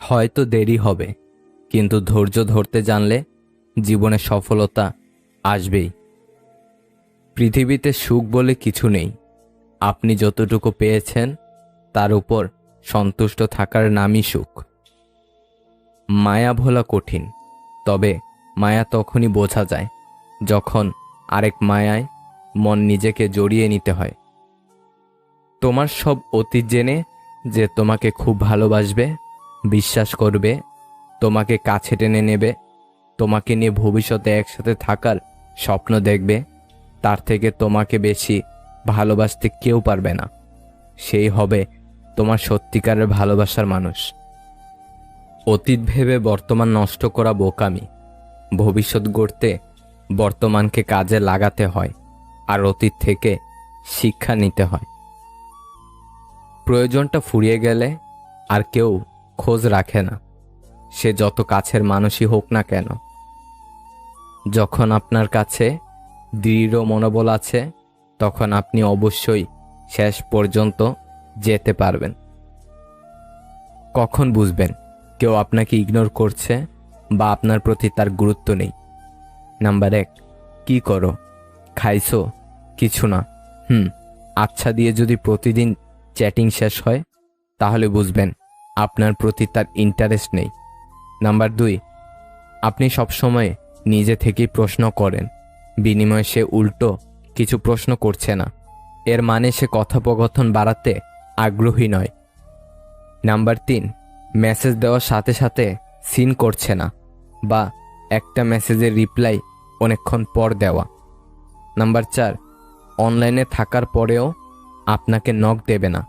হয়তো দেরি হবে, কিন্তু ধৈর্য ধরতে জানলে জীবনে সফলতা আসবেই। পৃথিবীতে সুখ বলে কিছু নেই। আপনি যতটুকু পেয়েছেন, তার উপর সন্তুষ্ট থাকার নামই সুখ। মায়া ভোলা কঠিন, তবে মায়া তখনই বোঝা যায়, যখন আরেক মায়ায় মন নিজেকে জড়িয়ে নিতে হয়। তোমার সব অতীত জেনে যে তোমাকে খুব ভালোবাসবে বিশ্বাস করবে, তোমাকে কাছে টেনে নেবে, তোমাকে নিয়ে ভবিষ্যতে একসাথে থাকার স্বপ্ন দেখবে, তার থেকে তোমাকে বেশি ভালোবাসতে কেউ পারবে না। সেই হবে তোমার সত্যিকারের ভালোবাসার মানুষ। অতীত ভেবে বর্তমান নষ্ট করা বোকামি, ভবিষ্যৎ গড়তে বর্তমানকে কাজে লাগাতে হয় আর অতীত থেকে শিক্ষা নিতে হয়। প্রয়োজনটা ফুরিয়ে গেলে আর কেউ খোঁজ রাখে না। সে যত কাছের মানুষই হোক না কেন। যখন আপনার কাছে দৃঢ় মনোবল আছে, তখন আপনি অবশ্যই শেষ পর্যন্ত যেতে পারবেন। কখন বুঝবেন কেউ আপনাকে ইগনোর করছে বা আপনার প্রতি তার গুরুত্ব নেই? নাম্বার এক, কি করো? খাইছো? কিছু না। হুম আচ্ছা দিয়ে যদি প্রতিদিন চ্যাটিং শেষ হয়, তাহলে বুঝবেন আপনার প্রতি তার ইন্টারেস্ট নেই। নাম্বার দুই, আপনি সবসময় নিজে থেকেই প্রশ্ন করেন। বিনিময়ে সে উল্টো কিছু প্রশ্ন করছে না। এর মানে সে কথোপকথন বাড়াতে আগ্রহী নয়। নাম্বার তিন মেসেজ দেওয়ার সাথে সাথে সিন করছে না বা একটা মেসেজের রিপ্লাই অনেকক্ষণ পর দেওয়া। নাম্বার চার অনলাইনে থাকার পরেও আপনাকে নক দেবে না।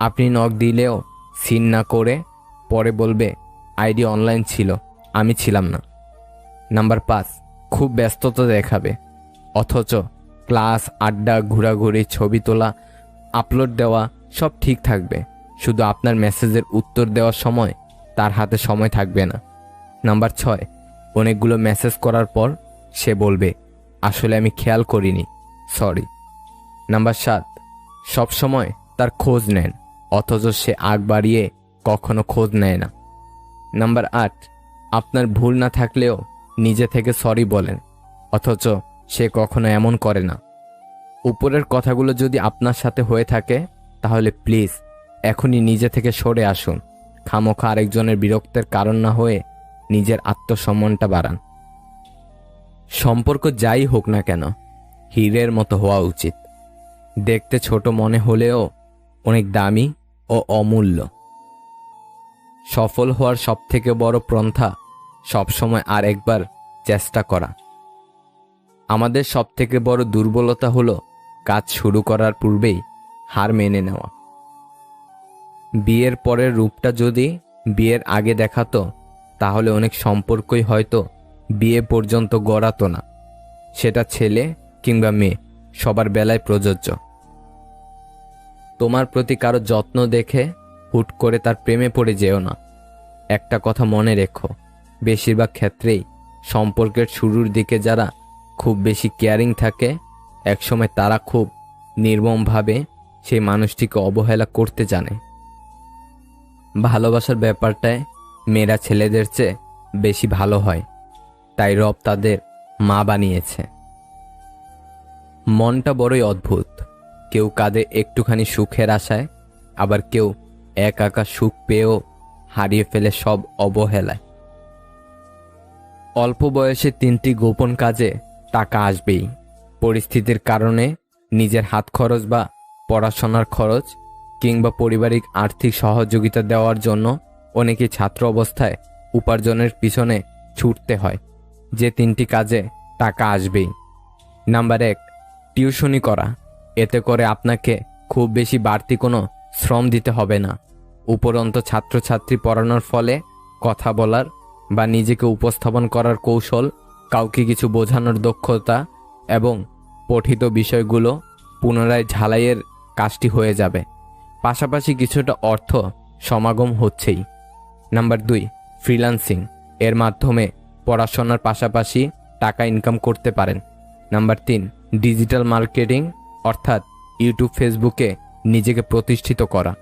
আপনি নক দিলেও সিন না করে পরে বলবে, আইডি অনলাইন ছিল, আমি ছিলাম না। নাম্বার পাঁচ, খুব ব্যস্ততা দেখাবে। অথচ ক্লাস, আড্ডা, ঘোরাঘুরি, ছবি তোলা, আপলোড দেওয়া, সব ঠিক থাকবে। শুধু আপনার মেসেজের উত্তর দেওয়ার সময় তার হাতে সময় থাকবে না। নাম্বার ছয়, অনেকগুলো মেসেজ করার পর সে বলবে, আসলে আমি খেয়াল করিনি, সরি। নাম্বার সাত সব সময় তার খোঁজ নেন। অথচ সে আগ বাড়িয়ে কখনো খোঁজ নেয় না। নাম্বার আট, আপনার ভুল না থাকলেও নিজে থেকে সরি বলেন, অথচ সে কখনো এমন করে না। উপরের কথাগুলো যদি আপনার সাথে হয়ে থাকে, তাহলে প্লিজ এখনই নিজে থেকে সরে আসুন। খামোখা আরেকজনের বিরক্তের কারণ না হয়ে নিজের আত্মসম্মানটা বাড়ান। সম্পর্ক যাই হোক না কেন, হীরের মতো হওয়া উচিত। দেখতে ছোট মনে হলেও অনেক দামি ও অমূল্য। সফল হওয়ার সবথেকে বড় পন্থা সবসময় আর একবার চেষ্টা করা। আমাদের সবথেকে বড় দুর্বলতা হলো কাজ শুরু করার পূর্বেই হার মেনে নেওয়া। বিয়ের পরের রূপটা যদি বিয়ের আগে দেখাতো, তাহলে অনেক সম্পর্কই হয়তো বিয়ে পর্যন্ত গড়াতো না। সেটা ছেলে কিংবা মেয়ে, সবার বেলায় প্রযোজ্য। তোমার প্রতি কারও যত্ন দেখে হুট করে তার প্রেমে পড়ে যেও না। একটা কথা মনে রেখো, বেশিরভাগ ক্ষেত্রেই সম্পর্কের শুরুর দিকে যারা খুব বেশি কেয়ারিং থাকে, একসময় তারা খুব নির্মমভাবে সেই মানুষটিকে অবহেলা করতে জানে। ভালোবাসার ব্যাপারটায় মেয়েরা ছেলেদের চেয়ে বেশি ভালো হয়, তাই রব তাদের মা বানিয়েছে। মনটা বড়ই অদ্ভুত। কেউ কাঁদে একটুখানি সুখের আশায়, আবার কেউ এক আঁকা সুখ পেয়েও হারিয়ে ফেলে সব অবহেলায়। অল্প বয়সে তিনটি গোপন কাজে টাকা আসবেই। পরিস্থিতির কারণে নিজের হাত খরচ বা পড়াশোনার খরচ কিংবা পারিবারিক আর্থিক সহযোগিতা দেওয়ার জন্য অনেকে ছাত্র অবস্থায় উপার্জনের পিছনে ছুটতে হয়। যে তিনটি কাজে টাকা আসবেই। নাম্বার এক, টিউশনি করা। এতে করে আপনাকে খুব বেশি বাড়তি কোনো শ্রম দিতে হবে না। উপরন্ত ছাত্রছাত্রী পড়ানোর ফলে কথা বলার বা নিজেকে উপস্থাপন করার কৌশল, কাউকে কিছু বোঝানোর দক্ষতা এবং পঠিত বিষয়গুলো পুনরায় ঝালাইয়ের কাজটি হয়ে যাবে। পাশাপাশি কিছুটা অর্থ সমাগম হচ্ছেই। নাম্বার দুই, ফ্রিল্যান্সিং। এর মাধ্যমে পড়াশোনার পাশাপাশি টাকা ইনকাম করতে পারেন। নাম্বার তিন, ডিজিটাল মার্কেটিং অর্থাৎ ইউটিউব, ফেসবুকে নিজেকে প্রতিষ্ঠিত করা।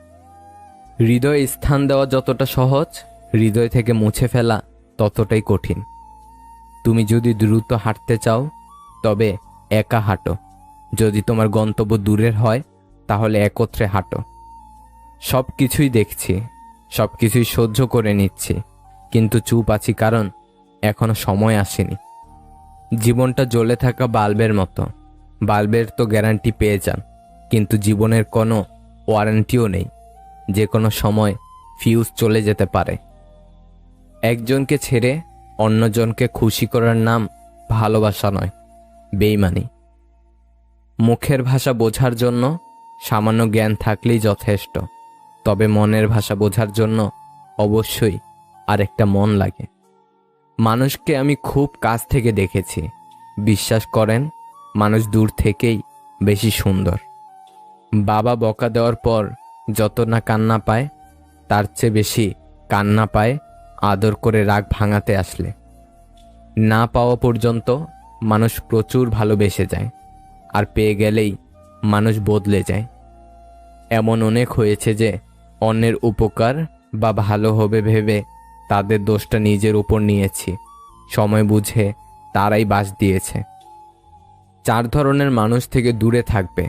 হৃদয়ে স্থান দেওয়া যতটা সহজ, হৃদয় থেকে মুছে ফেলা ততটাই কঠিন। তুমি যদি দ্রুত হাঁটতে চাও, তবে একা হাঁটো। যদি তোমার গন্তব্য দূরের হয়, তাহলে একত্রে হাঁটো। সব কিছুই দেখছি সব কিছুই সহ্য করে নিচ্ছি, কিন্তু চুপ আছি কারণ এখনও সময় আসেনি। জীবনটা জ্বলে থাকা বাল্বের মতো। বাল্বের তো গ্যারান্টি পেয়ে যান, কিন্তু জীবনের কোনো ওয়ারেন্টিও নেই, যে কোনো সময় ফিউজ চলে যেতে পারে। একজনকে ছেড়ে অন্যজনকে খুশি করার নাম ভালোবাসা নয়, বেইমানি। মুখের ভাষা বোঝার জন্য সামান্য জ্ঞান থাকলেই যথেষ্ট, তবে মনের ভাষা বোঝার জন্য অবশ্যই আরেকটা মন লাগে। মানুষকে আমি খুব কাছ থেকে দেখেছি, বিশ্বাস করেন মানুষ দূর থেকেই বেশি সুন্দর। বাবা বকা দেওয়ার পর যত না কান্না পায়, তার চেয়ে বেশি কান্না পায়, আদর করে রাগ ভাঙাতে আসলে। না পাওয়া পর্যন্ত মানুষ প্রচুর ভালোবেসে যায়, আর পেয়ে গেলেই মানুষ বদলে যায়। এমন অনেক হয়েছে যে অন্যের উপকার বা ভালো হবে ভেবে তাদের দোষটা নিজের উপর নিয়েছি। সময় বুঝে তারাই বাস দিয়েছে। চার ধরনের মানুষ থেকে দূরে থাকবে।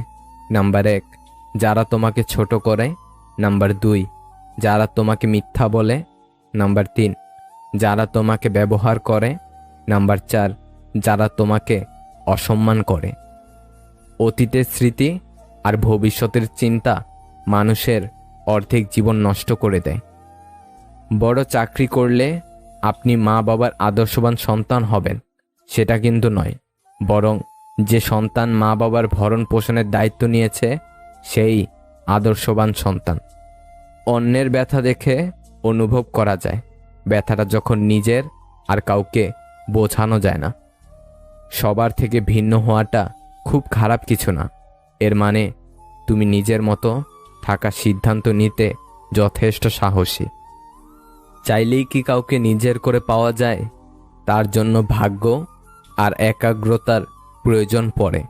নাম্বার এক, যারা তোমাকে ছোট করে। নাম্বার দুই, যারা তোমাকে মিথ্যা বলে। নাম্বার তিন, যারা তোমাকে ব্যবহার করে। নাম্বার চার, যারা তোমাকে অসম্মান করে। অতীতের স্মৃতি আর ভবিষ্যতের চিন্তা মানুষের অর্ধেক জীবন নষ্ট করে দেয়। বড় চাকরি করলে আপনি মা বাবার আদর্শবান সন্তান হবেন, সেটা কিন্তু নয়, বরং যে সন্তান মা বাবার ভরণ পোষণের দায়িত্ব নিয়েছে, সেই আদর্শবান সন্তান। অন্যের ব্যথা দেখে অনুভব করা যায়। ব্যথাটা যখন নিজের আর কাউকে বোঝানো যায় না। সবার থেকে ভিন্ন হওয়াটা খুব খারাপ কিছু না। এর মানে তুমি নিজের মতো থাকার সিদ্ধান্ত নিতে যথেষ্ট সাহসী। চাইলেই কি কাউকে নিজের করে পাওয়া যায়? তার জন্য ভাগ্য আর একাগ্রতার প্রয়োজন পড়ে।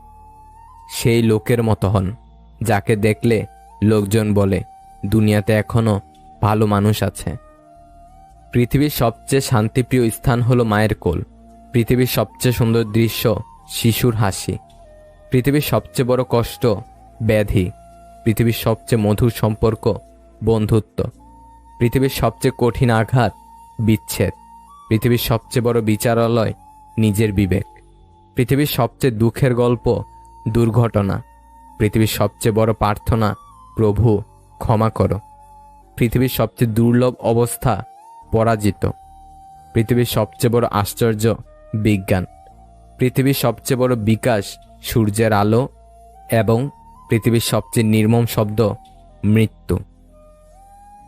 সেই লোকের মতো হন, যাকে দেখলে লোকজন বলে, দুনিয়াতে এখনও ভালো মানুষ আছে। পৃথিবীর সবচেয়ে শান্তিপ্রিয় স্থান হলো মায়ের কোল। পৃথিবীর সবচেয়ে সুন্দর দৃশ্য শিশুর হাসি। পৃথিবীর সবচেয়ে বড় কষ্ট ব্যাধি। পৃথিবীর সবচেয়ে মধুর সম্পর্ক বন্ধুত্ব। পৃথিবীর সবচেয়ে কঠিন আঘাত বিচ্ছেদ। পৃথিবীর সবচেয়ে বড় বিচারালয় নিজের বিবেক। পৃথিবীর সবচেয়ে দুঃখের গল্প, দুর্ঘটনা। পৃথিবীর সবচেয়ে বড় প্রার্থনা, প্রভু, ক্ষমা করো। পৃথিবীর সবচেয়ে দুর্লভ অবস্থা, পরাজিত। পৃথিবীর সবচেয়ে বড় আশ্চর্য, বিজ্ঞান। পৃথিবীর সবচেয়ে বড় বিকাশ, সূর্যের আলো এবং পৃথিবীর সবচেয়ে নির্মম শব্দ, মৃত্যু।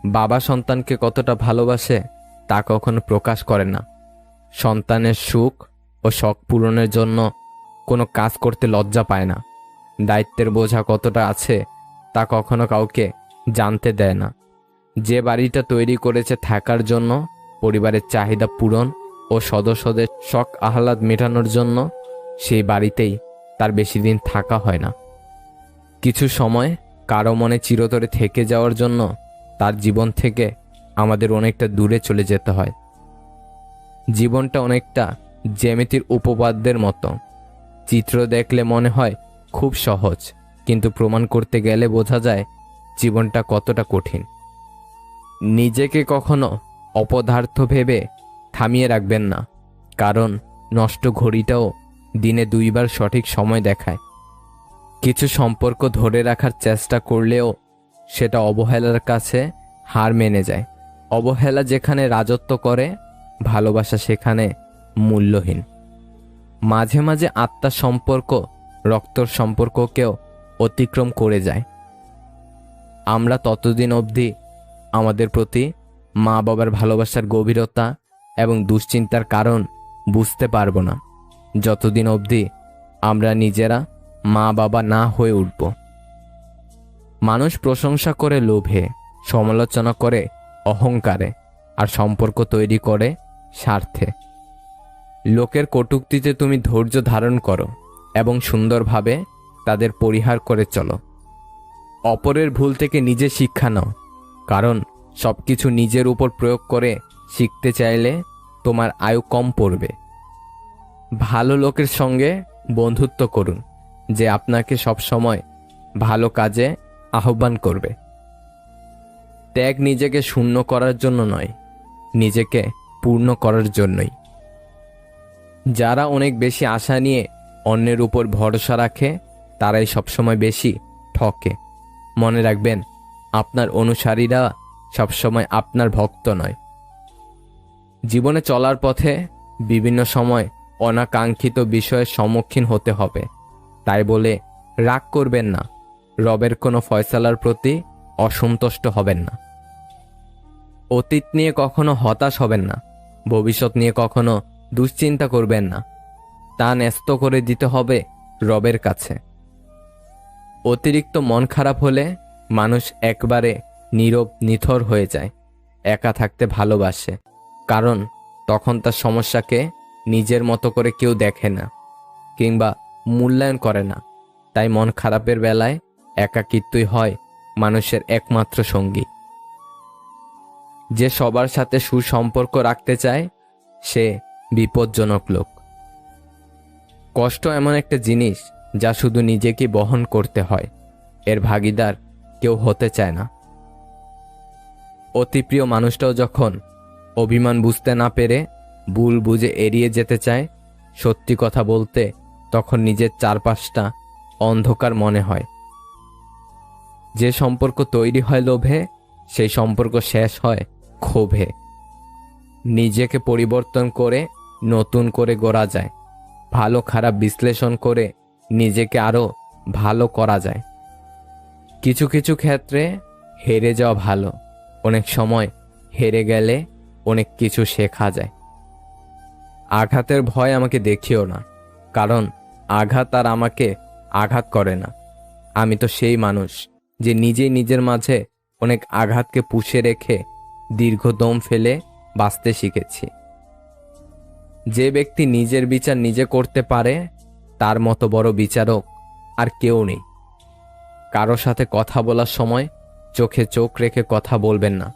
বাবা সন্তানকে কতটা ভালোবাসে, তা কখনো প্রকাশ করে না। সন্তানের সুখ ও শখ পূরণের জন্য কোনো কাজ করতে লজ্জা পায় না। দায়িত্বের বোঝা কতটা আছে তা কখনো কাউকে জানতে দেয় না। যে বাড়িটা তৈরি করেছে থাকার জন্য, পরিবারের চাহিদা পূরণ ও সদস্যদের শখ আহ্লাদ মেটানোর জন্য সেই বাড়িতেই তার বেশি দিন থাকা হয় না। কিছু সময় কারও মনে চিরতরে থেকে যাওয়ার জন্য তার জীবন থেকে আমাদের অনেকটা দূরে চলে যেতে হয়। জীবনটা অনেকটা জ্যামিতির উপপাদ্যের মতো। চিত্র দেখলে মনে হয় খুব সহজ, কিন্তু প্রমাণ করতে গেলে বোঝা যায় জীবনটা কতটা কঠিন। নিজেকে কখনো অপদার্থ ভেবে থামিয়ে রাখবেন না, কারণ নষ্ট ঘড়িটাও দিনে দুইবার সঠিক সময় দেখায়। কিছু সম্পর্ক ধরে রাখার চেষ্টা করলেও সেটা অবহেলার কাছে হার মেনে যায়। অবহেলা যেখানে রাজত্ব করে, ভালোবাসা সেখানে মূল্যহীন। মাঝে মাঝে আত্মার সম্পর্ক, রক্তর সম্পর্ককেও অতিক্রম করে যায়। আমরা ততদিন অবধি আমাদের প্রতি মা বাবার ভালোবাসার গভীরতা এবং দুশ্চিন্তার কারণ বুঝতে পারব না। যতদিন অবধি আমরা নিজেরা মা বাবা না হয়ে উঠব। মানুষ প্রশংসা করে লোভে, সমালোচনা করে অহংকারে আর সম্পর্ক তৈরি করে স্বার্থে। লোকের কটুক্তিতে তুমি ধৈর্য ধারণ করো এবং সুন্দরভাবে তাদের পরিহার করে চলো। অপরের ভুল থেকে নিজে শিক্ষা নাও, কারণ সব কিছু নিজের উপর প্রয়োগ করে শিখতে চাইলে তোমার আয়ু কম পড়বে। ভালো লোকের সঙ্গে বন্ধুত্ব করুন, যে আপনাকে সবসময় ভালো কাজে আহ্বান করবে। ত্যাগ নিজেকে শূন্য করার জন্য নয়, নিজেকে পূর্ণ করার জন্যই। যারা অনেক বেশি আশা নিয়ে অন্যের উপর ভরসা রাখে, তারাই সবসময় বেশি ঠকে। মনে রাখবেন, আপনার অনুসারীরা সবসময় আপনার ভক্ত নয়। জীবনে চলার পথে বিভিন্ন সময় অনাকাঙ্ক্ষিত বিষয়ের সম্মুখীন হতে হবে। তাই বলে রাগ করবেন না। রবের কোনো ফয়সালার প্রতি অসন্তুষ্ট হবেন না। অতীত নিয়ে কখনো হতাশ হবেন না। ভবিষ্যৎ নিয়ে কখনো দুশ্চিন্তা করবেন না। তা ন্যস্ত করে দিতে হবে রবের কাছে। অতিরিক্ত মন খারাপ হলে মানুষ একবারে নীরব, নিথর হয়ে যায়, একা থাকতে ভালোবাসে, কারণ তখন তার সমস্যাকে নিজের মতো করে কেউ দেখে না কিংবা মূল্যায়ন করে না। তাই মন খারাপের বেলায় একাকিত্বই হয় মানুষের একমাত্র সঙ্গী। যে সবার সাথে সুসম্পর্ক রাখতে চায়, সে বিপজ্জনক লোক। কষ্ট এমন একটা জিনিস যা শুধু নিজেকে বহন করতে হয়। এর ভাগিদার কেউ হতে চায় না। অতি প্রিয় মানুষটাও যখন অভিমান বুঝতে না পেরে ভুল বুঝে এড়িয়ে যেতে চায়, সত্যি কথা বলতে তখন নিজের চারপাশটা অন্ধকার মনে হয়। যে সম্পর্ক তৈরি হয় লোভে, সেই সম্পর্ক শেষ হয় ক্ষোভে। নিজেকে পরিবর্তন করে নতুন করে গড়া যায়। ভালো খারাপ বিশ্লেষণ করে নিজেকে আরও ভালো করা যায়। কিছু কিছু ক্ষেত্রে হেরে যাওয়া ভালো। অনেক সময় হেরে গেলে অনেক কিছু শেখা যায়। আঘাতের ভয় আমাকে দেখিও না, কারণ আঘাত আর আমাকে আঘাত করে না। আমি তো সেই মানুষ যে নিজেই নিজের মাঝে অনেক আঘাতকে পুষে রেখে দীর্ঘ দম ফেলে বাঁচতে শিখেছি। যে ব্যক্তি নিজের বিচার নিজে করতে পারে, তার মতো বড় বিচারক আর কেউ নেই। কারও সাথে কথা বলার সময় চোখে চোখ রেখে কথা বলবেন না।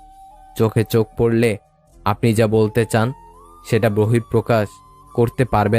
চোখে চোখ পড়লে আপনি যা বলতে চান, সেটা বহিঃপ্রকাশ করতে পারবেন